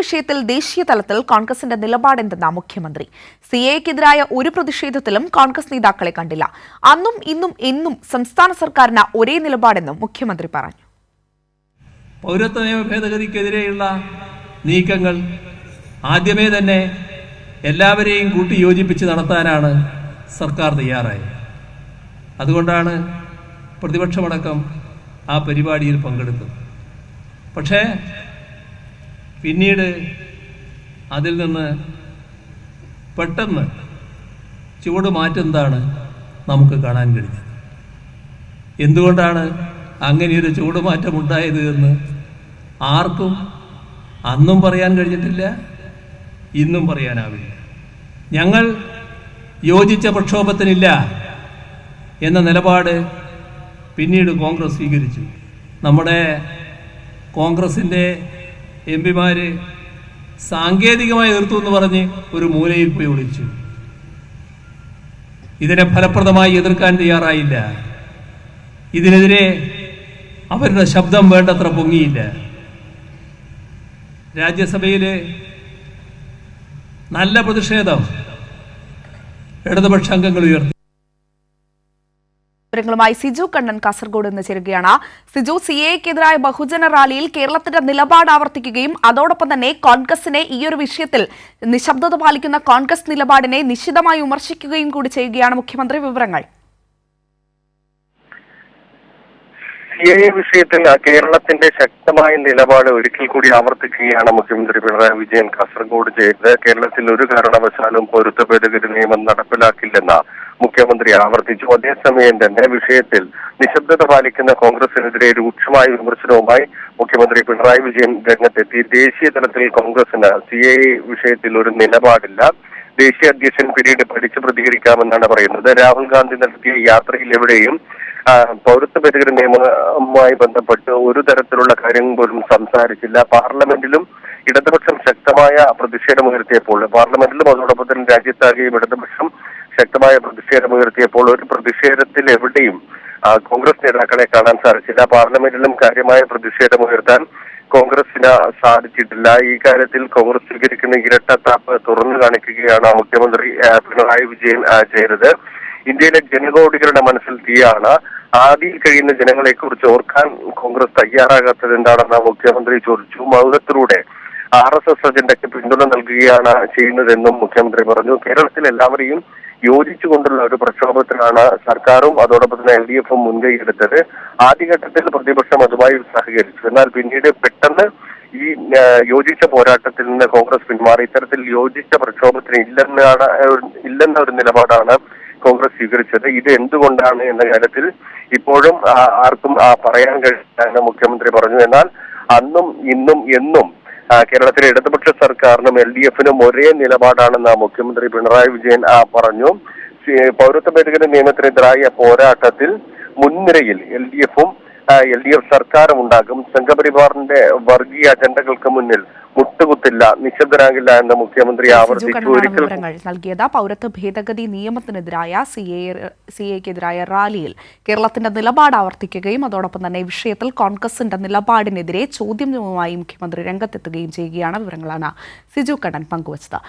വിഷയത്തിൽ ദേശീയ തലത്തിൽ കോൺഗ്രസിന്റെ നിലപാടെന്തെന്ന മുഖ്യമന്ത്രി? സി എക്കെതിരായ ഒരു പ്രതിഷേധത്തിലും കോൺഗ്രസ് നേതാക്കളെ കണ്ടില്ല. അന്നും ഇന്നും എന്നും സംസ്ഥാന സർക്കാരിന് ഒരേ നിലപാടെന്നും മുഖ്യമന്ത്രി പറഞ്ഞു. പൗരത്വ നിയമ ഭേദഗതിക്കെതിരെയുള്ള നീക്കങ്ങൾ ആദ്യമേ തന്നെ എല്ലാവരെയും കൂട്ടി യോജിപ്പിച്ച് നടത്താനാണ് സർക്കാർ തയ്യാറായത്. അതുകൊണ്ടാണ് പ്രതിപക്ഷമടക്കം ആ പരിപാടിയിൽ പങ്കെടുത്തത്. പക്ഷേ പിന്നീട് അതിൽ നിന്ന് പെട്ടെന്ന് ചുവട് മാറ്റുന്നതാണ് നമുക്ക് കാണാൻ കഴിഞ്ഞത്? എന്തുകൊണ്ടാണ് അങ്ങനെയൊരു ചൂടുമാറ്റം ഉണ്ടായത് എന്ന് ആർക്കും അന്നും പറയാൻ കഴിഞ്ഞിട്ടില്ല ഇന്നും പറയാനാവില്ല. ഞങ്ങൾ യോജിച്ച പ്രക്ഷോഭത്തിനില്ല എന്ന നിലപാട് പിന്നീട് കോൺഗ്രസ് സ്വീകരിച്ചു. നമ്മുടെ കോൺഗ്രസിന്റെ എം പിമാര് സാങ്കേതികമായി എതിർത്തു എന്ന് പറഞ്ഞ് ഒരു മൂലയിൽ പോയി ഒളിച്ചു. ഇതിനെ ഫലപ്രദമായി എതിർക്കാൻ തയ്യാറായില്ല. ഇതിനെതിരെ അവരുടെ ശബ്ദം വേണ്ടത്ര പൊങ്ങിയില്ല. രാജ്യസഭയിലെ നല്ല പ്രതിഷേധം ഇടതുപക്ഷ അംഗങ്ങൾ ഉയർത്തി. വിവരങ്ങളുമായി സിജു കണ്ണൻ കാസർഗോഡ് നിന്ന് ചേരുകയാണ്. സിജു സി എക്കെതിരായ ബഹുജന റാലിയിൽ കേരളത്തിന്റെ നിലപാട് ആവർത്തിക്കുകയും അതോടൊപ്പം തന്നെ കോൺഗ്രസിനെ ഈ ഒരു വിഷയത്തിൽ നിശബ്ദത പാലിക്കുന്ന കോൺഗ്രസ് നിലപാടിനെ നിശിതമായി വിമർശിക്കുകയും കൂടി ചെയ്യുകയാണ് മുഖ്യമന്ത്രി. വിവരങ്ങൾ. സി എ വിഷയത്തിൽ കേരളത്തിന്റെ ശക്തമായ നിലപാട് ഒരിക്കൽ കൂടി ആവർത്തിക്കുകയാണ് മുഖ്യമന്ത്രി പിണറായി വിജയൻ. കാസർഗോഡ് ചെയ്തത് കേരളത്തിൽ ഒരു കാരണവശാലും പൊരുത്ത ഭേദഗതി നിയമം നടപ്പിലാക്കില്ലെന്ന് മുഖ്യമന്ത്രി ആവർത്തിച്ചു. അതേസമയം തന്നെ വിഷയത്തിൽ നിശബ്ദത പാലിക്കുന്ന കോൺഗ്രസിനെതിരെ രൂക്ഷമായ വിമർശനവുമായി മുഖ്യമന്ത്രി പിണറായി വിജയൻ രംഗത്തെത്തി. ദേശീയ തലത്തിൽ കോൺഗ്രസിന് സി എ വിഷയത്തിൽ ഒരു നിലപാടില്ല. ദേശീയ അധ്യക്ഷൻ പിന്നീട് പഠിച്ചു പ്രതികരിക്കാമെന്നാണ് പറയുന്നത്. രാഹുൽ ഗാന്ധി നടത്തിയ യാത്രയിൽ എവിടെയും പൗരത്വ ഭേദഗതി നിയമവുമായി ബന്ധപ്പെട്ട് ഒരു തരത്തിലുള്ള കാര്യം പോലും സംസാരിച്ചില്ല. പാർലമെന്റിലും ഇടതുപക്ഷം ശക്തമായ പ്രതിഷേധമുയർത്തിയപ്പോൾ പാർലമെന്റിലും അതോടൊപ്പം തന്നെ രാജ്യത്താകെയും ഇടതുപക്ഷം ശക്തമായ പ്രതിഷേധമുയർത്തിയപ്പോൾ ഒരു പ്രതിഷേധത്തിൽ എവിടെയും കോൺഗ്രസ് നേതാക്കളെ കാണാൻ സാധിച്ചില്ല. പാർലമെന്റിലും കാര്യമായ പ്രതിഷേധമുയർത്താൻ കോൺഗ്രസിന് സാധിച്ചിട്ടില്ല. ഈ കാര്യത്തിൽ കോൺഗ്രസ് സ്വീകരിക്കുന്ന ഇരട്ടത്താപ്പ് തുറന്നു കാണിക്കുകയാണ് മുഖ്യമന്ത്രി പിണറായി വിജയൻ ചെയ്തത്. ഇന്ത്യയിലെ ജനകോടികളുടെ മനസ്സിൽ തീയാണ്. ആദിയിൽ കഴിയുന്ന ജനങ്ങളെ കുറിച്ച് ഓർക്കാൻ കോൺഗ്രസ് തയ്യാറാകാത്തത് എന്താണെന്ന് മുഖ്യമന്ത്രി ചോദിച്ചു. മൗനത്തിലൂടെ ആർ എസ് എസ് അജണ്ടയ്ക്ക് പിന്തുണ നൽകുകയാണ് ചെയ്യുന്നതെന്നും മുഖ്യമന്ത്രി പറഞ്ഞു. കേരളത്തിൽ എല്ലാവരെയും യോജിച്ചുകൊണ്ടുള്ള ഒരു പ്രക്ഷോഭത്തിനാണ് സർക്കാരും അതോടൊപ്പം തന്നെ എൽ ഡി എഫും മുൻകൈയെടുത്തത്. ആദ്യഘട്ടത്തിൽ പ്രതിപക്ഷം അതുമായി സഹകരിച്ചു. എന്നാൽ പിന്നീട് പെട്ടെന്ന് ഈ യോജിച്ച പോരാട്ടത്തിൽ നിന്ന് കോൺഗ്രസ് പിന്മാറി. ഇത്തരത്തിൽ യോജിച്ച പ്രക്ഷോഭത്തിന് ഇല്ലെന്നാണ് ഇല്ലെന്ന ഒരു നിലപാടാണ് കോൺഗ്രസ് സ്വീകരിച്ചത്. ഇത് എന്തുകൊണ്ടാണ് എന്ന കാര്യത്തിൽ ഇപ്പോഴും ആർക്കും പറയാൻ കഴിയില്ല എന്ന് മുഖ്യമന്ത്രി പറഞ്ഞു. എന്നാൽ അന്നും ഇന്നും എന്നും കേരളത്തിലെ ഇടതുപക്ഷ സർക്കാരിനും എൽ ഡി എഫിനും ഒരേ നിലപാടാണെന്ന് മുഖ്യമന്ത്രി പിണറായി വിജയൻ പറഞ്ഞു. പൗരത്വ ഭേദഗതി നിയമത്തിനെതിരായ പോരാട്ടത്തിൽ മുൻനിരയിൽ എൽ ഡി എഫും എൽ ഡി എഫ് സർക്കാരും ഉണ്ടാകും സംഘപരിവാറിന്റെ വർഗീയ അജണ്ടകൾക്ക് മുന്നിൽ മുട്ടുകുത്തില്ല നിശബ്ദരാകില്ല എന്ന് മുഖ്യമന്ത്രി ആവർത്തിച്ചു. ഒരിക്കൽ നൽകിയത് പൗരത്വ ഭേദഗതി നിയമത്തിനെതിരായ സി എ സി എക്കെതിരായ റാലിയിൽ കേരളത്തിന്റെ നിലപാട് ആവർത്തിക്കുകയും അതോടൊപ്പം തന്നെ വിഷയത്തിൽ കോൺഗ്രസിന്റെ നിലപാടിനെതിരെ ചോദ്യവുമായി മുഖ്യമന്ത്രി രംഗത്തെത്തുകയും ചെയ്യുകയാണ് വിവരങ്ങളാണ് സിജു കണ്ണൻ പങ്കുവച്ചത്.